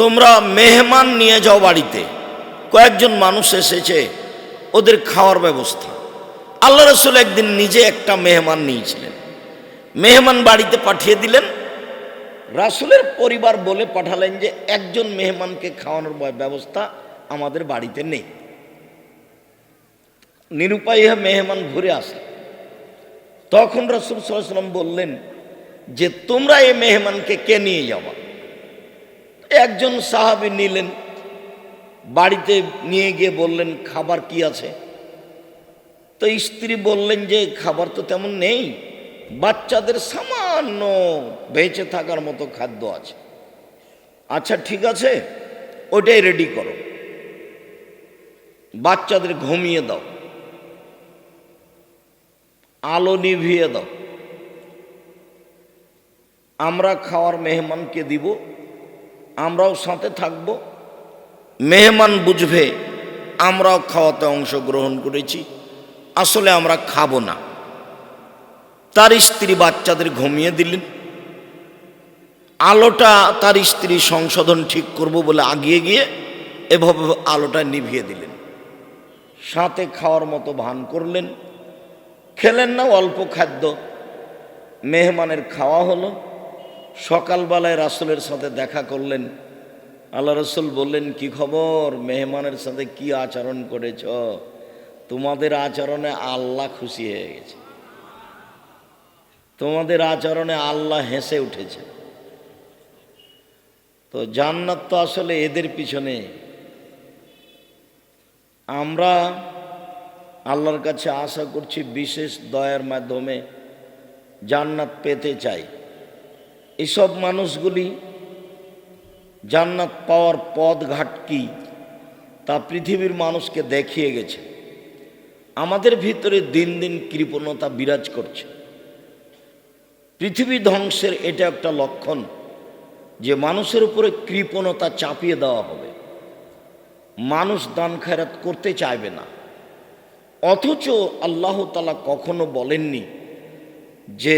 তোমরা মেহমান নিয়ে যাও বাড়িতে। কয়েকজন মানুষ এসেছে, ওদের খাওয়ার ব্যবস্থা। আল্লাহ রসুল একদিন নিজে একটা মেহমান নিয়েছিলেন। মেহমান বাড়িতে পাঠিয়ে দিলেন। রাসুলের পরিবার বলে পাঠালেন যে, একজন মেহমানকে খাওয়ানোর ব্যবস্থা আমাদের বাড়িতে নেই। নিরুপায় মেহমান ঘুরে আসে তখন রসুল সাল্লাম বললেন যে, তোমরা এই মেহমানকে কে নিয়ে যাবা? একজন সাহাবি নিলেন, বাড়িতে নিয়ে গিয়ে বললেন, খাবার কি আছে? তো স্ত্রী বললেন যে, খাবার তো তেমন নেই, বাচ্চাদের সামান্য বেঁচে থাকার মতো খাদ্য আছে। আচ্ছা ঠিক আছে ওটাই রেডি করো। বাচ্চাদের ঘুমিয়ে দাও, আলো নিভিয়ে দাও। আমরা খাওয়ার মেহমানকে দিব আমরাও সাথে থাকব। মেহমান বুঝবে, আমরাও খাওয়াতে অংশগ্রহণ করেছি। আসলে আমরা খাব না। তার স্ত্রী বাচ্চাদের ঘুমিয়ে দিলেন। আলোটা তার স্ত্রী সংশোধন ঠিক করব বলে আগিয়ে গিয়ে এভাবে আলোটা নিভিয়ে দিলেন। সাথে খাওয়ার মতো ভান করলেন। খেলেন না, অল্প খাদ্য। মেহমানের খাওয়া হলো। সকালবেলায় রাসুলের সাথে দেখা করলেন। আল্লাহ রসুল বললেন, কি খবর? মেহমানের সাথে কি আচরণ করেছ? তোমাদের আচরণে আল্লাহ খুশি হয়ে গেছে। তোমাদের আচরণে আল্লাহ হেসে উঠেছে। তো জান্নাত তো আসলে এদের পিছনে। আমরা আল্লাহর কাছে আশা করছি বিশেষ দয়ার মাধ্যমে জান্নাত পেতে চাই। এসব মানুষগুলি জান্নাত পাওয়ার পথ ঘাট কি তা পৃথিবীর মানুষকে দেখিয়ে গেছে। আমাদের ভিতরে দিন দিন কৃপণতা বিরাজ করছে। পৃথিবী ধ্বংসের এটা একটা লক্ষণ যে মানুষের উপরে কৃপণতা চাপিয়ে দেওয়া হবে। মানুষ দান খায়রাত করতে চাইবে না। অথচ আল্লাহ তালা কখনো বলেননি যে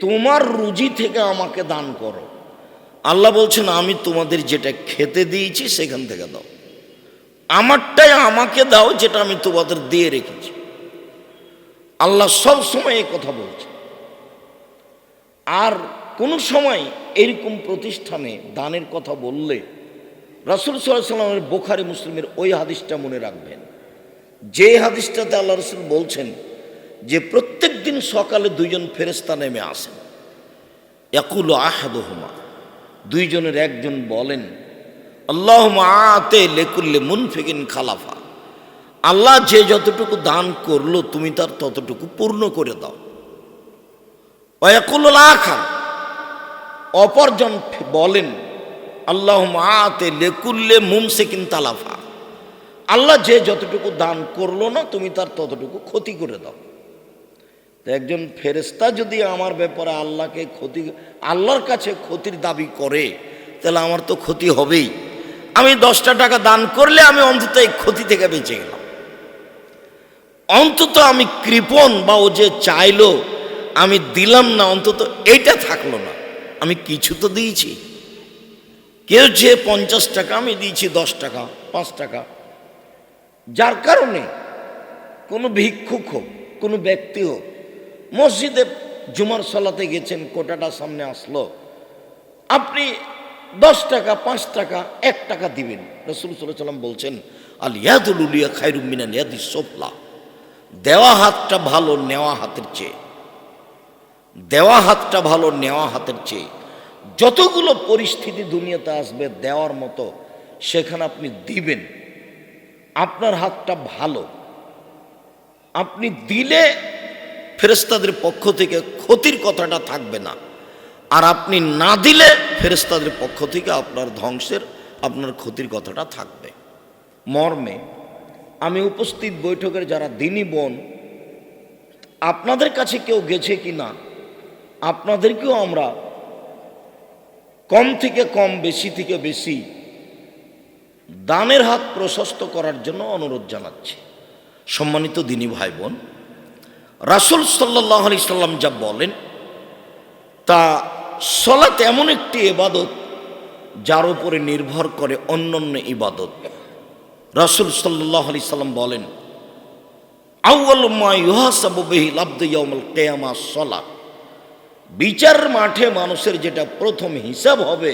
তোমার রুজি থেকে আমাকে দান করো। আল্লাহ বলছেন, আমি তোমাদের যেটা খেতে দিয়েছি সেখান থেকে দাও। আমারটাই আমাকে দাও যেটা আমি তোমাদের দিয়ে রেখেছি। আল্লাহ সব সময় এই কথা বলছে আর কোনো সময় এরকম প্রতিষ্ঠানে দানের কথা বললে রাসুল সাল্লামের বোখারি মুসলিমের ওই হাদিসটা মনে রাখবেন। যে হাদিসটাতে আল্লাহ রসুল বলছেন যে প্রত্যেক দিন সকালে দুইজন ফেরেস্তা নেমে আসেন একুল আহাদহমা, দুইজনের একজন বলেন আল্লাহ আতে লেকুল্লে মুনফিকিন খালাফা। আল্লাহ যে যতটুকু দান করল, তুমি তার ততটুকু পূর্ণ করে দাও। আখান অপরজন বলেন আল্লাহ আতে লেকুল্লে মুমসেকিন তালাফা। আল্লাহ যে যতটুকু দান করল না, তুমি তার ততটুকু ক্ষতি করে দাও। একজন ফেরেস্তা যদি আমার ব্যাপারে আল্লাহকে ক্ষতি, আল্লাহর কাছে ক্ষতির দাবি করে, তাহলে আমার তো ক্ষতি হবেই। আমি দশটা টাকা দান করলে আমি অন্তত এই ক্ষতি থেকে বেঁচে গেলাম। অন্তত আমি কৃপণ বা ও যে চাইলো, আমি দিলাম না, অন্তত এইটা থাকল না। আমি কিছু তো দিয়েছি। কেউ যে পঞ্চাশ টাকা, আমি দিয়েছি দশ টাকা, পাঁচ টাকা। যার কারণে কোনো ভিক্ষুক হোক, কোনো ব্যক্তি হোক মসজিদে জুমার সলাতে গেছেন, কোটাটা সামনে আসলো। আপনি দশ টাকা, পাঁচ টাকা, এক টাকা দিবেন। রসুল সাল্লাম বলছেন, আল ইয়াদুল উলিয়া খাইরুমিনা ইয়াদি সোফলা। দেওয়া হাতটা ভালো, নেওয়া হাতের চেয়ে। দেওয়া হাতটা ভালো, নেওয়া হাতের চেয়ে। যতগুলো পরিস্থিতি দুনিয়াতে আসবে দেওয়ার মতো, সেখানে আপনি দিবেন। আপনার হাতটা ভালো। আপনি দিলে ফেরেস্তাদের পক্ষ থেকে ক্ষতির কথাটা থাকবে না। আর আপনি না দিলে ফেরেস্তাদের পক্ষ থেকে আপনার ধ্বংসের, আপনার ক্ষতির কথাটা থাকবে। মর্মে আমি উপস্থিত বৈঠকের যারা দিনী বোন, আপনাদের কাছে কেউ গেছে কি না আপনাদেরকেও আমরা কম থেকে কম, বেশি থেকে বেশি দানের হাত প্রশস্ত করার জন্য অনুরোধ জানাচ্ছি। সম্মানিত দিনী ভাই বোন রাসুল সাল্লাহ সাল্লাম যা বলেন, তা সলাত এমন একটি এবাদত যার উপরে নির্ভর করে অন্যান্য ইবাদত। রাসূল সাল্লাহ আলি সাল্লাম বলেন বিচার মাঠে মানুষের যেটা প্রথম হিসাব হবে,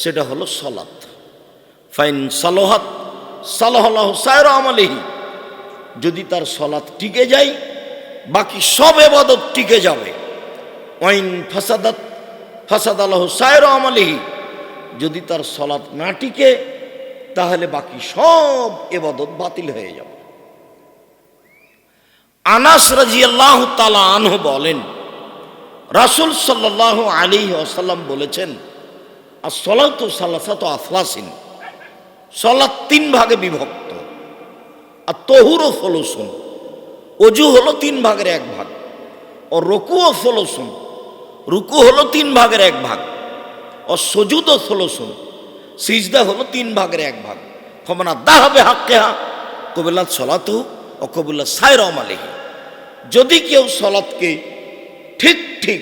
সেটা হলো সলাত ফাইন সালোহাত সালাহ সায়র আমালিহি। যদি তার সলাৎ টিকে যায় বাকি সব এবাদত টিকে যাবে। ওয়াইন ফাসাদাত ফাসাদ আল্লাহ সায়র আমালিহি। যদি তার সলাৎ না টিকে, তাহলে বাকি সব এবাদত বাতিল হয়ে যাবে। আনাস রাজিয়াল্লাহ তালা আনহু বলেন, রাসুল সাল্লাহ আলী আসাল্লাম বলেছেন আর সলাত সাল্লাসাত আফলাসিন সলাৎ তিন ভাগে বিভক্ত। আর তহুরও ফলসুন অজু হলো তিন ভাগের এক ভাগ, ও রকুও ফলসুন রুকু হলো তিন ভাগের এক ভাগ, ও সজুদও ফলসুন সিজদা হলো তিন ভাগের এক ভাগ। ফমানা দা হবে হাক্কে হা কবিল্লা সলাতু ও কবিল্লা সাইর আলিহি যদি কেউ সলাৎকে ঠিক ঠিক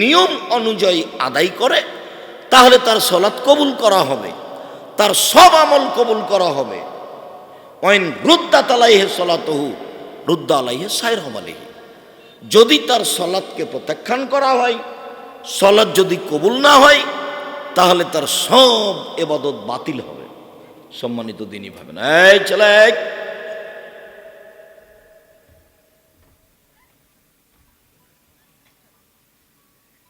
নিয়ম অনুযায়ী আদায় করে, তাহলে তার সলাৎ কবুল করা হবে, তার সব আমল কবুল করা হবে। ওয়াইন রুদ্দা তালাইহে সলাতহু রুদ্দা আলাইহে সাইর হমালিহি। যদি তার সলাৎকে প্রত্যাখ্যান করা হয় সলাৎ যদি কবুল না হয়, তাহলে তার সব এবাদত বাতিল হবে। সম্মানিত দিনই ভাবেন এই চলে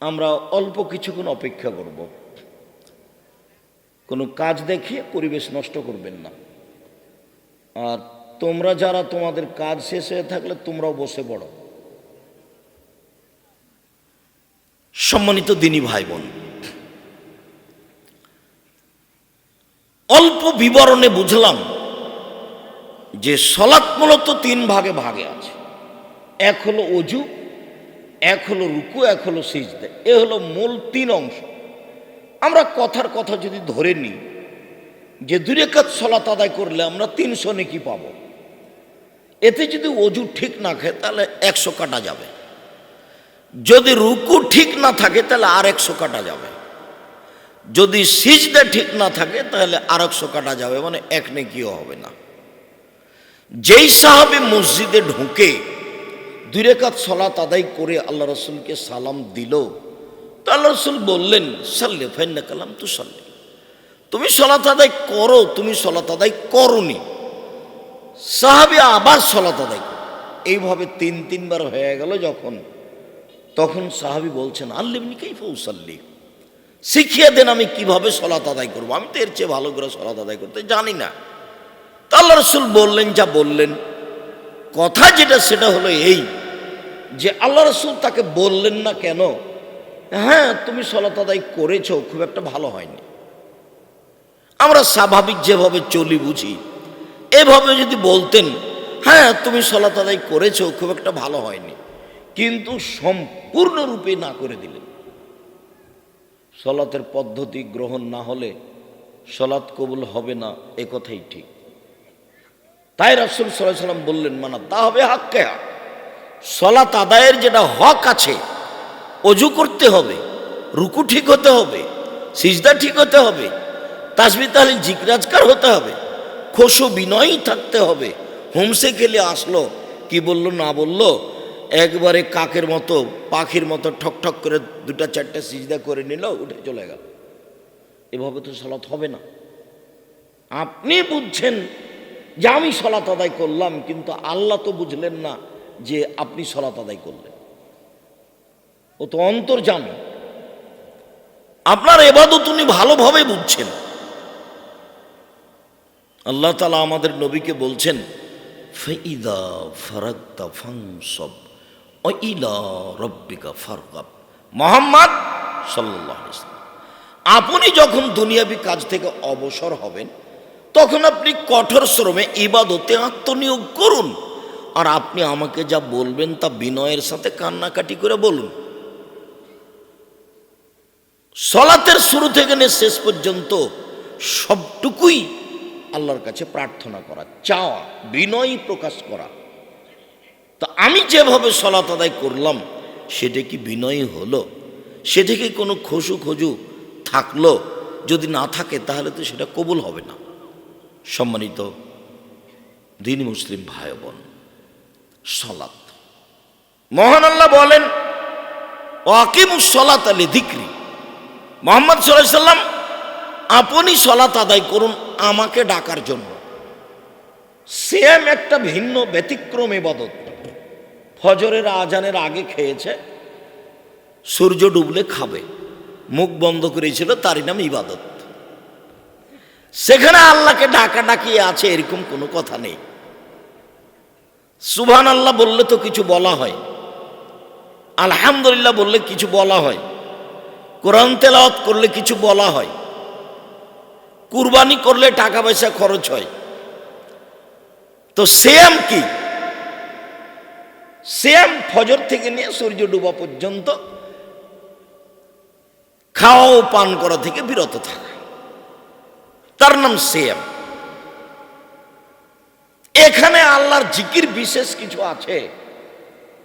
আমরা অল্প কিছুক্ষণ অপেক্ষা করব। কোনো কাজ দেখে পরিবেশ নষ্ট করবেন না। আর তোমরা যারা তোমাদের কাজ শেষ হয়ে থাকলে তোমরাও বসে পড়ো। সম্মানিত দিনী ভাই বোন অল্প বিবরণে বুঝলাম যে সলাৎ মূলত তিন ভাগে ভাগে আছে। এক হলো অজু, এক হলো রুকু, এক হলো সিজদে। এ হলো মূল তিন অংশ। আমরা কথার কথা যদি ধরে নিই, যে দুরেকাত সলাত আদায় করলে আমরা তিনশো নেকি পাব। এতে যদি অজু ঠিক না খায়, তাহলে একশো কাটা যাবে। যদি রুকু ঠিক না থাকে, তাহলে আর একশো কাটা যাবে। যদি সিজদে ঠিক না থাকে, তাহলে আর একশো কাটা যাবে মানে এক নেকিও হবে না। যেই সাহাবি মসজিদে ঢুকে দুই রেখাত সলাত আদায় করে আল্লাহ রসুলকে সালাম দিল, তো আল্লাহ রসুল বললেন, সাল্লে, ফাইন্না কালাম তু সাল্লে তুমি সলাত আদায় করো, তুমি সলাত আদায় করনি। সাহাবি আবার সলাত আদায় এইভাবে তিন, তিনবার হয়ে গেল যখন। তখন সাহাবি বলছেন, আল্লিমনি কেই ফৌসাল্লি শিখিয়ে দেন আমি কীভাবে সলাত আদায় করব। আমি তো এর চেয়ে ভালো করে সলাত আদায় করতে জানি না। তা রসুল বললেন, যা বললেন। কথা যেটা, সেটা হলো এই যে আল্লাহ রসুল তাকে বললেন না কেন? হ্যাঁ তুমি সলাত আদায় করেছ, খুব একটা ভালো হয়নি। আমরা স্বাভাবিক যেভাবে চলি বুঝি এভাবে যদি বলতেন হ্যাঁ তুমি সলাত আদায় করেছ, খুব একটা ভালো হয়নি। কিন্তু সম্পূর্ণরূপে না করে দিলেন। সলাতের পদ্ধতি গ্রহণ না হলে সলাৎ কবুল হবে না, এ কথাই ঠিক। তাই রাসুল সাল্লাহ সাল্লাম বললেন, মানা, তা হবে হাক্কে হাক। সলাত আদায়ের যেটা হক আছে, অজু করতে হবে, রুকু ঠিক হতে হবে, সিজদা ঠিক হতে হবে তাসবি তাহলে জিকরাজকার হতে হবে। খোসো বিনয়ই থাকতে হবে। হোমসে গেলে আসলো। কি বলল, না বলল? একবারে কাকের মতো, পাখির মতো ঠক ঠক করে দুটা চারটা সিজদা করে নিল, উঠে চলে গেল। এভাবে তো সলাৎ হবে না। আপনি বুঝছেন যে আমি সলাত আদায় করলাম, কিন্তু আল্লাহ তো বুঝলেন না যে আপনি সলাত আদায় করলেন। ও তো অন্তর্জামী। আপনার এবাদত উনি ভালোভাবে বুঝছেন। আল্লাহ তালা আমাদের নবীকে বলছেন, ফেইদা ফারাক্তা ফাংসব ইলা রব্বিকা ফারকাব মোহাম্মদ আপনি যখন দুনিয়াবি কাজ থেকে অবসর হবেন, তখন আপনি কঠোর শ্রমে ইবাদতে আত্মনিয়োগ করুন আর আপনি আমাকে যা বলবেন তা বিনয়ের সাথে কান্নাকাটি করে বলুন। সলাতের শুরু থেকে শেষ পর্যন্ত সবটুকুই আল্লাহর কাছে প্রার্থনা করা, চাওয়া, বিনয় প্রকাশ করা। তো আমি যেভাবে সলাত আদায় করলাম, সেটা কি বিনয়ী হলো? সেটা কি কোনো খসু খজু থাকল? যদি না থাকে, তাহলে তো সেটা কবুল হবে না। সম্মানিত দিন মুসলিম ভাই বোন সলাত মহান আল্লাহ বলেন, ওয়াকিমুস সলাত আলী দিক্রি। মোহাম্মদ সাল্লাম আপনি সলাত আদায় করুন আমাকে ডাকার জন্য। সেম একটা ভিন্ন ব্যতিক্রম এবাদত। ফজরের আজানের আগে খেয়েছে, সূর্য ডুবলে খাবে, মুখ বন্ধ করেছিল, তারই নাম ইবাদত। সেখানে আল্লাহকে ডাকা ডাকিয়ে আছে, এরকম কোনো কথা নেই। সুবহান আল্লাহ বললে তো কিছু বলা হয়। আলহামদুলিল্লাহ বললে কিছু বলা হয়। কোরআন তেলাওয়াত করলে কিছু বলা হয়। কুরবানি করলে টাকা পয়সা খরচ হয়। তো সেম কি? সেম ফজর থেকে নিয়ে সূর্য ডুবা পর্যন্ত খাওয়া ও পান করা থেকে বিরত থাকা। তার নাম সেম এখানে আল্লাহর জিকির বিশেষ কিছু আছে,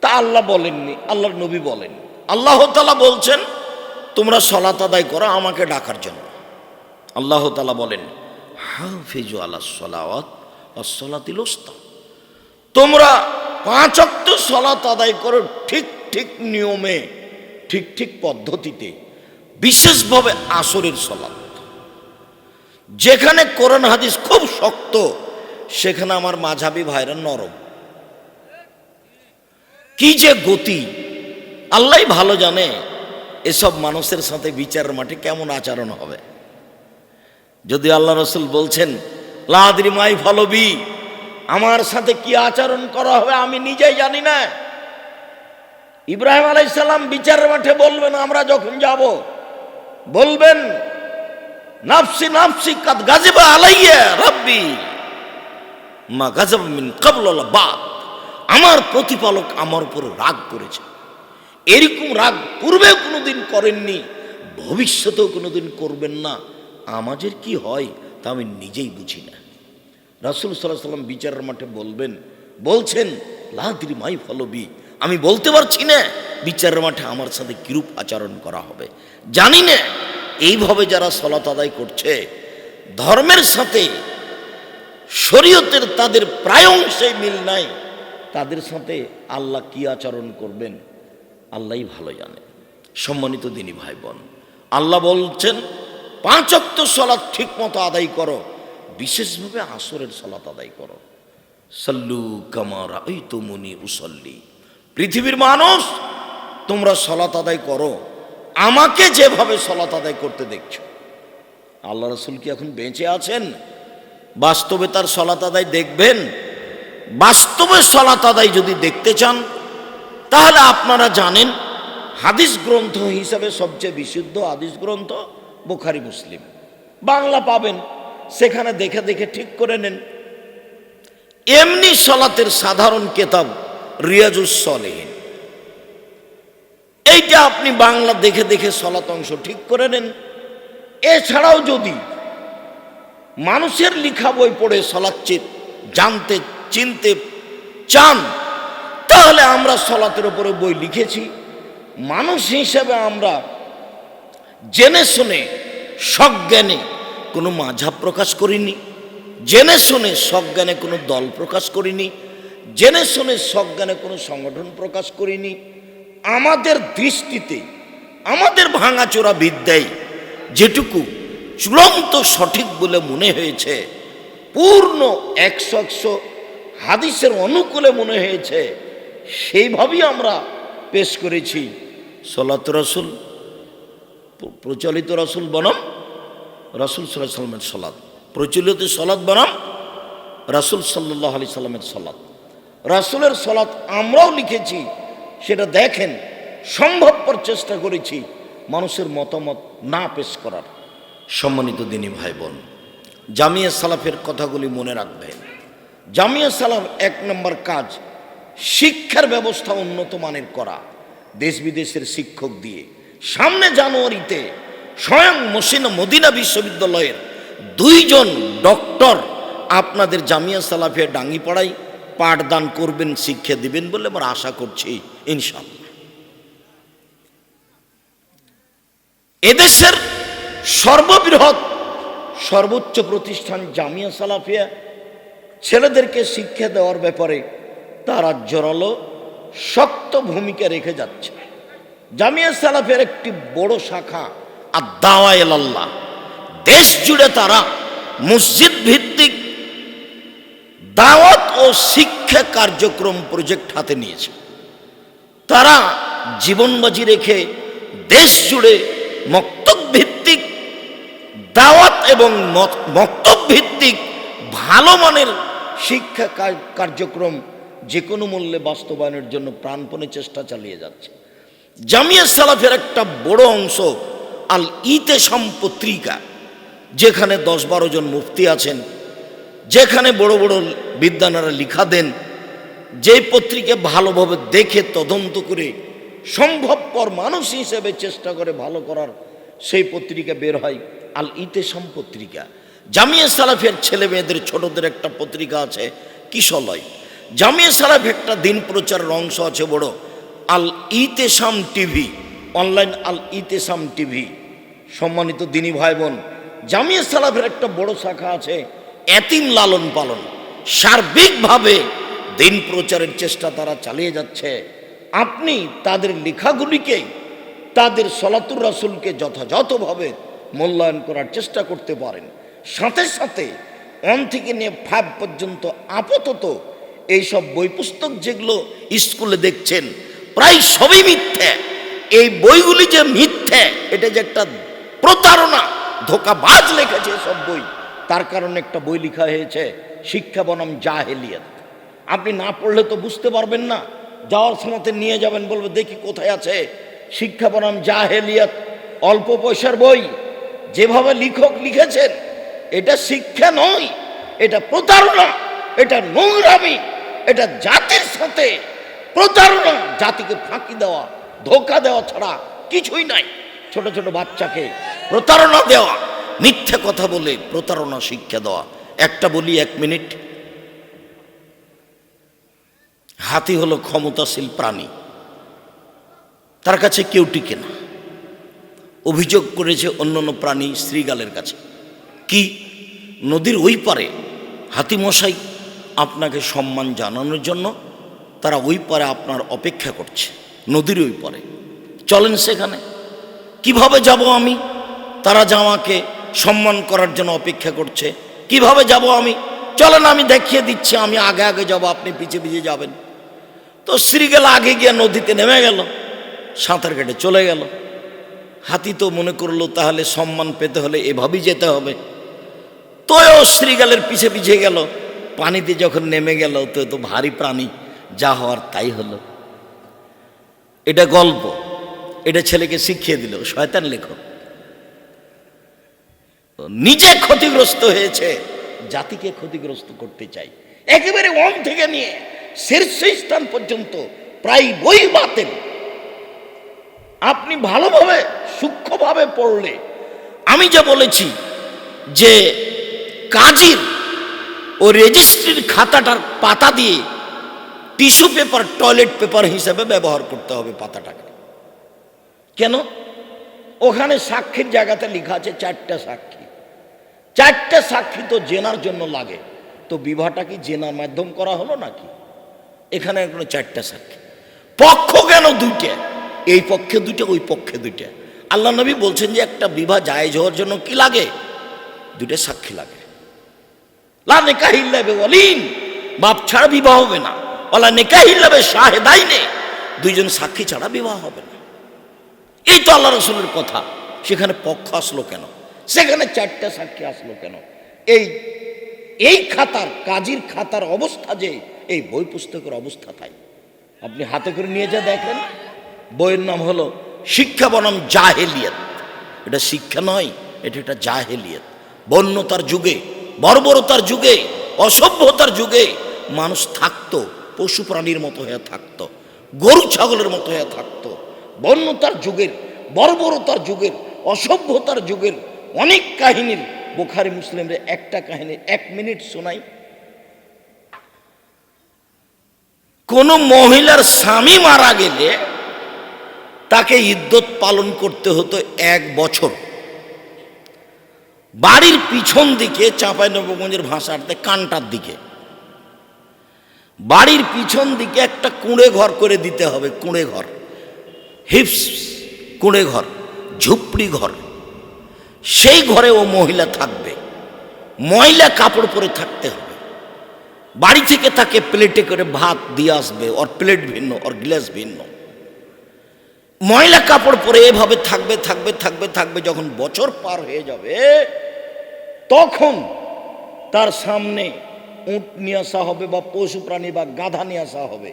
তা আল্লাহ বলেননি, আল্লাহর নবী বলেন আল্লাহ তালা বলছেন, তোমরা সলাত আদায় করো, আমাকে ডাকার জন্য। আল্লাহ তালা বলেন, হাফিজু আল্লাহ সলাওয়াত তোমরা পাঁচ অক্ট সলাত আদায় করো ঠিক ঠিক নিয়মে, ঠিক ঠিক পদ্ধতিতে, বিশেষভাবে আসরের সলাত। যেখানে কোরআন হাদিস খুব শক্ত, সেখানে আমার মাঝাবি ভাইরা নরম। কি যে গতি! আল্লাহ ভালো জানে এসব মানুষের সাথে বিচারের মাঠে কেমন আচরণ হবে। যদি আল্লাহ রসুল বলছেন লাদ্রি মাই ফলবি আমার সাথে কি আচরণ করা হবে আমি নিজেই জানি না। ইব্রাহিম আলাইসাল্লাম বিচারের মাঠে বলবেন, আমরা যখন যাব, বলবেন, নাফসি নাফসি কাদ গাজিবা আলাইয়া রাব্বি মা গাজাব মিন কাবল বাদ আমার প্রতিপালক আমার উপর রাগ করেছে। এরকম রাগ পূর্বেও কোনোদিন করেননি, ভবিষ্যতেও কোনোদিন করবেন না। আমাদের কি হয় তা আমি নিজেই বুঝি না। রাসুল সাল্লাহ সাল্লাম বিচারের মাঠে বলবেন, বলছেন, লাদ্রি মাই ফলবি। আমি বলতে পারছি না, বিচারের মাঠে আমার সাথে কিরূপ আচরণ করা হবে। জানি না, এইভাবে যারা সলাত আদায় করছে, ধর্মের সাথে, শরীয়তের তাদের প্রায় অংশে মিল নাই, তাদের সাথে আল্লাহ কি আচরণ করবেন, আল্লাহই ভালো জানে। সম্মানিত দিনী ভাই বোন আল্লাহ বলছেন পাঁচ অক্ত সলাৎ ঠিক মতো আদায় করো। বিশেষভাবে আসরের সলাৎ আদায় করো। সাল্লু কামার ওই তো মুনি উসল্লি। পৃথিবীর মানুষ, তোমরা সলাৎ আদায় করো। আমাকে যেভাবে সলাৎ আদায় করতে দেখছ। আল্লাহ রসুল কি এখন বেঁচে আছেন? বাস্তবে তার সলাত আদায় দেখবেন? বাস্তবে সলাত আদায় যদি দেখতে চান, তাহলে আপনারা জানেন, হাদিস গ্রন্থ হিসাবে সবচেয়ে বিশুদ্ধ হাদিস গ্রন্থ বুখারি, মুসলিম। বাংলা পাবেন। সেখানে দেখে দেখে ঠিক করে নেন। এমনি সলাতের সাধারণ কেতাব রিয়াজুস সলেহীন। এইটা আপনি বাংলা দেখে দেখে সলাত অংশ ঠিক করে নেন। এছাড়াও যদি মানুষের লিখা বই পড়ে সলাচ্চিত জানতে, চিনতে চান, তাহলে আমরা সলাতের উপরে বই লিখেছি। মানুষ হিসেবে আমরা জেনে শুনে সজ্ঞানে কোনো মাঝাব প্রকাশ করিনি। জেনে শুনে সজ্ঞানে কোনো দল প্রকাশ করিনি। জেনে শুনে সজ্ঞানে কোনো সংগঠন প্রকাশ করিনি। আমাদের দৃষ্টিতে, আমাদের ভাঙাচোরা বিদ্যায় যেটুকু চূড়ান্ত সঠিক বলে মনে হয়েছে, পূর্ণ একশো একশো হাদিসের অনুকূলে মনে হয়েছে, সেইভাবেই আমরা পেশ করেছি। সলাত রসুল প্রচলিত রসুল বনম রসুল সাল্লাহ সাল্লামের সলাদ প্রচলিত সলাদ বনাম রাসুল সাল্লাহ আলি সাল্লামের সলাদ রাসুলের সলাদ আমরাও লিখেছি, সেটা দেখেন, সম্ভবপর চেষ্টা করেছি মানুষের মতামত না পেশ করার। সম্মানিত দিনী ভাই বোন জামিয়া সালাফের কথাগুলি মনে রাখবেন। জামিয়া সালাফ এক নম্বর কাজ, শিক্ষার ব্যবস্থা উন্নত মানের করা, দেশ বিদেশের শিক্ষক দিয়ে। সামনে জানুয়ারিতে স্বয়ং মসিনা মদিনা বিশ্ববিদ্যালয়ের দুইজন ডক্টর আপনাদের জামিয়া সালাফিয়া ডাঙ্গিপাড়ায় পাঠদান করবেন, শিক্ষা দিবেন বলে আমরা আশা করছি ইনশাল্লাহ এদেশের সর্ববৃহৎ, সর্বোচ্চ প্রতিষ্ঠান জামিয়া সালাফিয়া, ছেলেদেরকে শিক্ষা দেওয়ার ব্যাপারে তারা জোরালো, শক্ত ভূমিকা রেখে যাচ্ছে। জামিয়া সালাফের একটি বড় শাখা আর আল্লাহ দেশ জুড়ে তারা মসজিদ ভিত্তিক দাওয়াত ও শিক্ষা কার্যক্রম প্রজেক্ট হাতে নিয়েছে। তারা জীবনবাজি রেখে দেশ জুড়ে মক্তব ভিত্তিক দাওয়াত এবং মক্তব ভিত্তিক ভালো মানের শিক্ষা কার্যক্রম যে কোনো মূল্যে বাস্তবায়নের জন্য প্রাণপণে চেষ্টা চালিয়ে যাচ্ছে। জামিয়া সালাফের একটা বড় অংশ আল ইতেসাম পত্রিকা যেখানে দশ বারো জন মুফতি আছেন, যেখানে বড় বড় বিদ্যানারা লিখা দেন, যে পত্রিকা ভালোভাবে দেখে তদন্ত করে সম্ভবপর মানুষ হিসেবে চেষ্টা করে ভালো করার, সেই পত্রিকা বের হয় আল ইতেসাম পত্রিকা জামিয়া সালাফের ছেলে মেয়েদের ছোটদের একটা পত্রিকা আছে কিশলয়। জামিয়া সালাফ একটা দিন প্রচারের অংশ আছে বড়। Al Itesam TV, online Al Itesam TV, সম্মানিত দিনী ভাই বোন জামিয়া সালাফের একটা বড় শাখা আছে, এতিম লালন পালন। সার্বিকভাবে দিন প্রচারের চেষ্টা তারা চালিয়ে যাচ্ছে। আপনি তাদের লেখাগুলিকে, তাদের সলাতুর রাসুলকে যথাযথভাবে মূল্যায়ন করার চেষ্টা করতে পারেন। সাথে সাথে ওয়ান থেকে নিয়ে ফাইভ পর্যন্ত আপাতত এইসব বই পুস্তক যেগুলো স্কুলে দেখছেন প্রায় সবই মিথ্যে। এই বইগুলি যে মিথ্যে, এটা যে একটা প্রতারণা, ধোকাবাজ লেখেছে সব বই, তার কারণে একটা বই লেখা হয়েছে, শিক্ষা বনাম জাহেলিয়াত। আপনি না পড়লে তো বুঝতে পারবেন না, যাওয়ার সময়তে নিয়ে যাবেন, বলবে দেখি কোথায় আছে, শিক্ষা বনাম জাহেলিয়াত, অল্প পয়সার বই, যেভাবে লিখক লিখেছেন, এটা শিক্ষা নয়, এটা প্রতারণা, এটা নোংরামি, এটা জাতির সাথে প্রতারণা জাতিকে ফাঁকি দেওয়া, ধোকা দেওয়া ছাড়া কিছুই নাই। ছোট ছোট বাচ্চাকে প্রতারণা দেওয়া, মিথ্যে কথা বলে প্রতারণা শিক্ষা দেওয়া। একটা বলি এক মিনিট। হাতি হলো ক্ষমতাশীল প্রাণী। তার কাছে কেউ টিকে না। অভিযোগ করেছে অন্যান্য প্রাণী শ্রীগালের কাছে। কি? নদীর ওই পারে হাতিমশাই আপনাকে সম্মান জানানোর জন্য তারা ওই পারে আপনার অপেক্ষা করছে, নদীর ওই পারে। চলেন সেখানে। কীভাবে যাব আমি? তারা জামাকে সম্মান করার জন্য অপেক্ষা করছে, কীভাবে যাব আমি? চলেন আমি দেখিয়ে দিচ্ছি, আমি আগে আগে যাব, আপনি পিছিয়ে পিছিয়ে যাবেন। তো শ্রীগেল আগে গিয়ে নদীতে নেমে গেল, সাঁতার কেটে চলে গেল। হাতি তো মনে করল, তাহলে সম্মান পেতে হলে এভাবেই যেতে হবে। তোও শ্রীগালের পিছে পিছে গেল, পানিতে যখন নেমে গেল তো তো ভারী প্রাণী। যা হওয়ার তাই হলো। এটা গল্প, এটা ছেলেকে শিখিয়ে দিল, শয়তান লেখক। নিজে ক্ষতিগ্রস্ত হয়েছে, জাতিকে ক্ষতিগ্রস্ত করতে চাই। একেবারে ওম থেকে নিয়ে শীর্ষ স্থান পর্যন্ত প্রায় বই বাতেন আপনি ভালোভাবে, সূক্ষ্মভাবে পড়লে, আমি যা বলেছি যে কাজীর ও রেজিস্ট্রির খাতাটার পাতা দিয়ে টিস্যু পেপার, টয়লেট পেপার হিসেবে ব্যবহার করতে হবে পাতাটাকে। কেন? ওখানে সাক্ষীর জায়গাতে লেখা আছে চারটা সাক্ষী। চারটা সাক্ষী তো জেনার জন্য লাগে। তো বিবাহটা কি জেনার মাধ্যম করা হলো নাকি? এখানে কোনো চারটা সাক্ষী। পক্ষ কেন দুইটা? এই পক্ষে দুইটা, ওই পক্ষে দুইটা। আল্লাহ নবী বলছেন যে একটা বিবাহ জায়েজ হওয়ার জন্য কি লাগে? দুইটা সাক্ষী লাগে। লা নেকাহিল্লাবে বলিন বাপ ছাড়া বিবাহ হবে না। ওলা নেকাহিল্লাবে শাহেদাই নে দুইজন সাক্ষী ছাড়া বিবাহ হবে না। এই তো আল্লাহ রসুলের কথা। সেখানে পক্ষ আসলো কেন? সেখানে চারটা সাক্ষী আসলো কেন? এই এই খাতার, কাজীর খাতার অবস্থা যে, এই বই পুস্তকের অবস্থা তাই। আপনি হাতে করে নিয়ে যা দেখেন। বইয়ের নাম হলো শিক্ষা বনাম জাহেলিয়ত। এটা শিক্ষা নয়, এটা একটা জাহেলিয়ত। বন্যতার যুগে, বর্বরতার যুগে, অসভ্যতার যুগে মানুষ থাকতো। পশু প্রাণীর মতো হয়ে থাকতো, গরু ছাগলের মতো হয়ে থাকতো, বন্যতার যুগের, বর্বরতার যুগের, অসভ্যতার যুগের অনেক কাহিনীর, বোখারি মুসলিমদের একটা কাহিনী এক মিনিট শোনাই। কোনো মহিলার স্বামী মারা গেলে তাকে ইদ্যত পালন করতে হতো এক বছর। বাড়ির পিছন দিকে চাঁপাই নবগঞ্জের ভাষাতে কানটার দিকে। বাড়ির পিছন দিকে একটা কুঁড়ে ঘর করে দিতে হবে, কুঁড়ে ঘর। হিপস, কুঁড়ে ঘর, ঝুপড়ি ঘর। সেই ঘরে ও মহিলা থাকবে। ময়লা কাপড় পরে থাকতে হবে। বাড়ি থেকে তাকে প্লেটে করে ভাত দিয়ে আসবে, ওর প্লেট ভিন্ন, ওর গ্লাস ভিন্ন। ময়লা কাপড় পরে এভাবে থাকবে থাকবে থাকবে থাকবে, যখন বছর পার হয়ে যাবে, তখন তার সামনে উঁট নিয়ে আসা হবে বা পশু প্রাণী বা গাধা নিয়ে আসা হবে।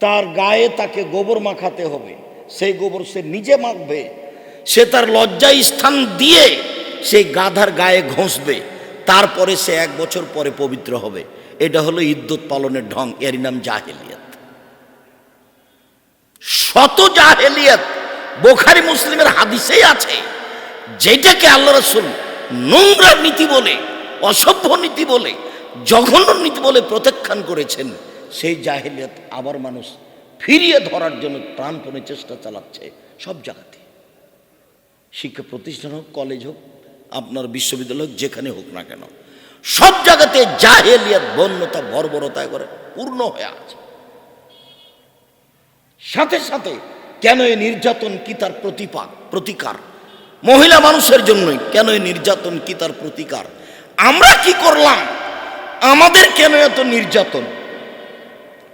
তার গায়ে তাকে গোবর মাখাতে হবে। সেই গোবর সে নিজে মাখবে। সে তার লজ্জা স্থান দিয়ে সেই গাধার গায়ে ঘষবে। তারপরে সে এক বছর পরে পবিত্র হবে। এটা হলো ইদ্যুৎ পালনের ঢং। এরই নাম জাহেলিয়াত। শত জাহেলিয়াত বোখারি মুসলিমের হাদিসেই আছে। যেটাকে আল্লাহ রসুল নোংরা নীতি বলে, অসভ্য নীতি বলে জঘন্য নীতি বলে প্রত্যাখ্যান করেছেন, সেই জাহেলিয়াত আবার মানুষ ফিরিয়ে ধরার জন্য প্রাণপণে চেষ্টা চালাচ্ছে সব জায়গাতে শিক্ষা প্রতিষ্ঠান হোক, কলেজ হোক, আপনার বিশ্ববিদ্যালয় হোক, যেখানে হোক না কেন, সব জায়গাতে জাহেলিয়াত বন্যতা, বর্বরতা করে পূর্ণ হয়ে আছে। সাথে সাথে কেন এই নির্যাতন কি তার প্রতিপাদ প্রতিকার? মহিলা মানুষের জন্যই কেন এই নির্যাতন কি তার প্রতিকার? আমরা কি করলাম? আমাদের কেন এত নির্যাতন?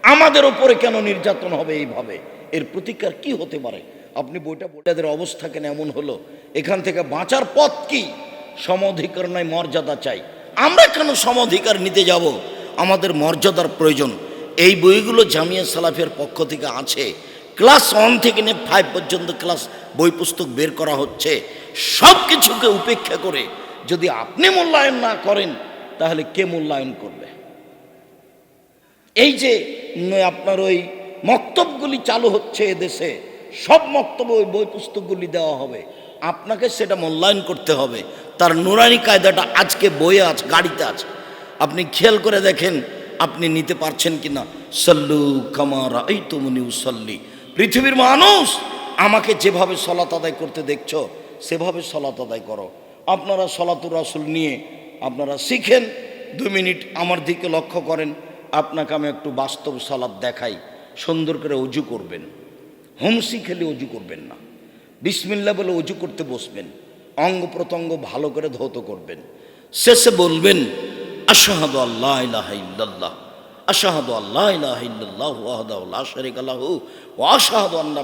আমাদের ওপরে কেন নির্যাতন হবে এইভাবে? এর প্রতিকার কি হতে পারে? আপনি বইটা বইটাদের অবস্থা কেন এমন হলো? এখান থেকে বাঁচার পথ কি? সমঅধিকার নয়, মর্যাদা চাই। আমরা কেন সমঅধিকার নিতে যাব? আমাদের মর্যাদার প্রয়োজন। এই বইগুলো জামিয়া সালাফের পক্ষ থেকে আছে। ক্লাস ওয়ান থেকে নিয়ে ফাইভ পর্যন্ত ক্লাস বই পুস্তক বের করা হচ্ছে। সব কিছুকে উপেক্ষা করে যদি আপনি মূল্যায়ন না করেন তাহলে কে মূল্যায়ন করবে? এই যে আপনার ওই মক্তবগুলি চালু হচ্ছে এদেশে, সব মক্তব্য ওই বই পুস্তকগুলি দেওয়া হবে। আপনাকে সেটা মূল্যায়ন করতে হবে। তার নুরানি কায়দাটা আজকে বইয়ে আছে, গাড়িতে আছে। আপনি খেয়াল করে দেখেন, আপনি নিতে পারছেন কি না সল্লু কামার এই তুমনি উসল্লি পৃথিবীর মানুষ, আমাকে যেভাবে সলাত আদায় করতে দেখছ, সেভাবে সলাত আদায় করো। আপনারা সলাতুর রাসুল নিয়ে আপনারা শিখেন। দু মিনিট আমার দিকে লক্ষ্য করেন। আপনাকে আমি একটু বাস্তব সালাদ দেখাই। সুন্দর করে অজু করবেন। হোমসি খেলে অজু করবেন না। বিসমিল্লা বলে অজু করতে বসবেন। অঙ্গ প্রত্যঙ্গ ভালো করে ধৌত করবেন। শেষে বলবেন, আশাহাদু আল্লাহ আশাহাদু আল্লাহ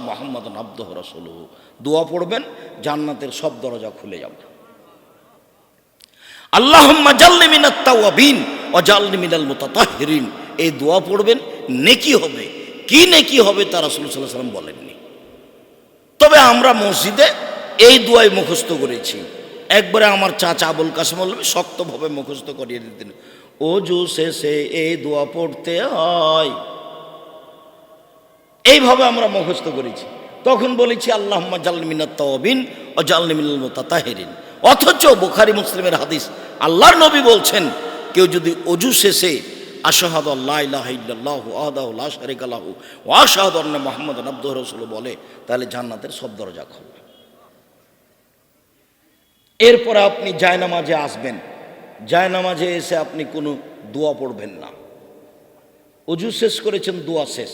মুহাম্মাদান আবদুহু দোয়া পড়বেন, জান্নাতের সব দরজা খুলে যাবে। আল্লাহুম্মা জাল্লি মিনাত তাওয়াবিন ওয়া জাল্লি মিনাল মুতাতাহহিরিন এই দোয়া পড়বেন, নেকি হবে। কি নেকি হবে তা রাসূল সাল্লাম বলেননি। তবে আমরা মসজিদে এই দোয়াই মুখস্থ করেছি। একবারে আমার চাচা আবুল কাসেম বলবে শক্তভাবে মুখস্থ করিয়ে দিতেন অজু শেষে এই দোয়া পড়তে হয়। এইভাবে আমরা মুখস্থ করেছি। তখন বলেছি আল্লাহ জালমিনাত তাওয়াবিন ও জালমিনাল মুতাতাহিরিন। অথচ বুখারি মুসলিমের হাদিস, আল্লাহর নবী বলছেন, কেউ যদি অজু শেষে আশাহাদ আল্লাহ বলে, তাহলে জান্নাতের সব দরজা খুলবে। এরপরে আপনি জায়নামাজে আসবেন, জায়নামাজে এসে আপনি কোনো দোয়া পড়বেন না। অজু শেষ করেছেন, দোয়া শেষ।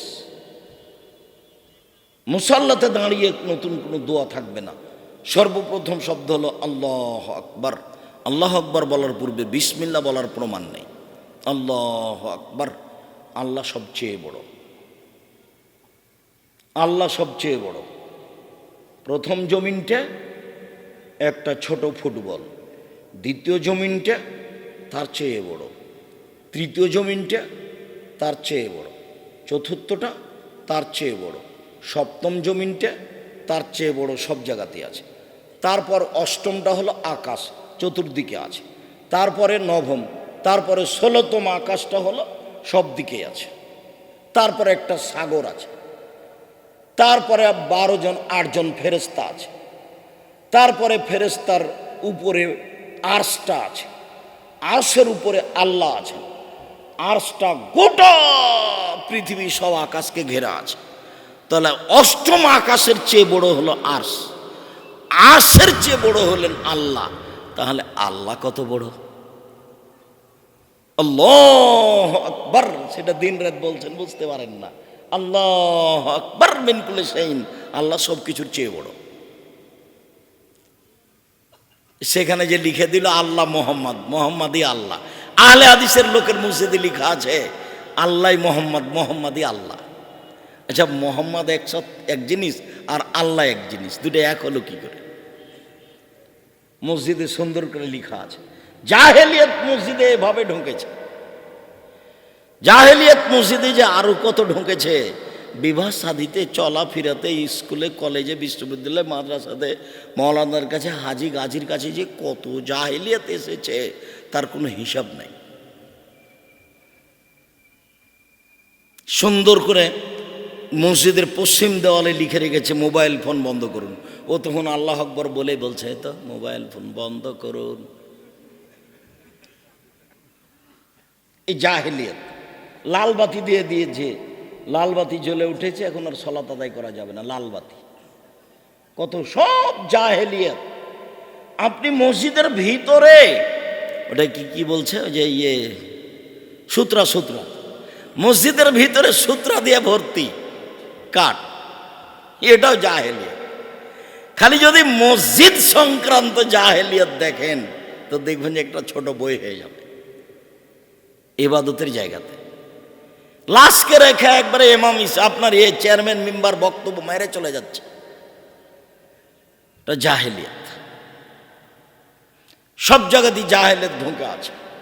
মুসাল্লাতে দাঁড়িয়ে নতুন কোনো দোয়া থাকবে না। সর্বপ্রথম শব্দ হলো আল্লাহ আকবার। আল্লাহ আকবার বলার পূর্বে বিসমিল্লা বলার প্রমাণ নেই। আল্লাহ আকবার। আল্লাহ সবচেয়ে বড়। আল্লাহ সবচেয়ে বড়। প্রথম জমিনটা একটা ছোট ফুটবল। দ্বিতীয় জমিনটা তার চেয়ে বড়। তৃতীয় জমিনটা তার চেয়ে বড়। চতুর্থটা তার চেয়ে বড়। সপ্তম জমিনটা তার চেয়ে বড় সব জায়গাতে আছে। তারপর অষ্টমটা হলো আকাশ, চতুর্দিকে আছে। তারপরে নবম, তারপরে ষোলোতম আকাশটা হলো সব দিকে আছে। তারপরে একটা সাগর আছে। তারপরে বারো জন আটজন ফেরেস্তা আছে। তারপরে ফেরেস্তার উপরে আর্সটা আছে। আর্সের উপরে আল্লাহ আছেন। আর্সটা গোটা পৃথিবী সব আকাশকে ঘেরা আছে। তাহলে অষ্টম আকাশের চেয়ে বড় হলো আর্স আর্সের চেয়ে বড় হলেন আল্লাহ, তাহলে আল্লাহ কত বড়? আল্লাহ আকবর, সেটা দিন রাত বলছেন, বুঝতে পারেন না। আল্লাহ আকবর বিনকুলে সেইন আল্লাহ সব কিছুর চেয়ে বড়। সেখানে যে লিখে দিল, আল্লাহ মোহাম্মদ, মোহাম্মদই আল্লাহ। আহলে আদিসের লোকের মসজিদে লিখা আছে, আল্লাহ মোহাম্মদ, মোহাম্মদই আল্লাহ। আচ্ছা মোহাম্মদ এক এক জিনিস, আর আল্লাহ এক জিনিস, দুটো এক হলো কি করে? মসজিদে সুন্দর করে লেখা আছে, জাহেলিয়ত মসজিদে এভাবে ঢুকেছে। জাহেলিয়ত মসজিদে যে আরও কত ঢুকেছে, বিবাহ সাদিতে চলাফেরাতে, স্কুলে, কলেজে, বিশ্ববিদ্যালয়ে, মাদ্রাসাতে, মৌলানার কাছে, হাজি গাজির কাছে যে কত জাহেলিয়াত এসেছে, তার কোনো হিসাব নাই। সুন্দর করে মসজিদের পশ্চিম দেওয়ালে লিখে রেখেছে, মোবাইল ফোন বন্ধ করুন। ও তখন আল্লাহ আকবর বলে বলছে তো, মোবাইল ফোন বন্ধ করুন। এই জাহেলিয়ত, লাল বাতি দিয়ে দিয়েছে। লাল বাতি জ্বলে উঠেছে, এখন আর সলাত আদায় করা যাবে না, লাল বাতি। কত সব জাহেলিয়ত। আপনি মসজিদের ভিতরে, ওটা কি কি বলছে? যে ইয়ে সূত্রা সূত্রা। মসজিদের ভিতরে সূত্রা দিয়ে ভর্তি কাঠ, এটাও জাহেলিয়ত। খালি যদি মসজিদ সংক্রান্ত জাহেলিয়ত দেখেন, তো দেখবেন যে একটা ছোট বই হয়ে যাবে। এবাদতের জায়গাতে। লাশকে রেখে একবারে এমাম আপনার এ চেয়ারম্যান মেম্বার বক্তব্য মেরে চলে যাচ্ছে। জাহেলিয়াত। সব জায়গাতেই জাহেলিয়াত ঢুকে আছে।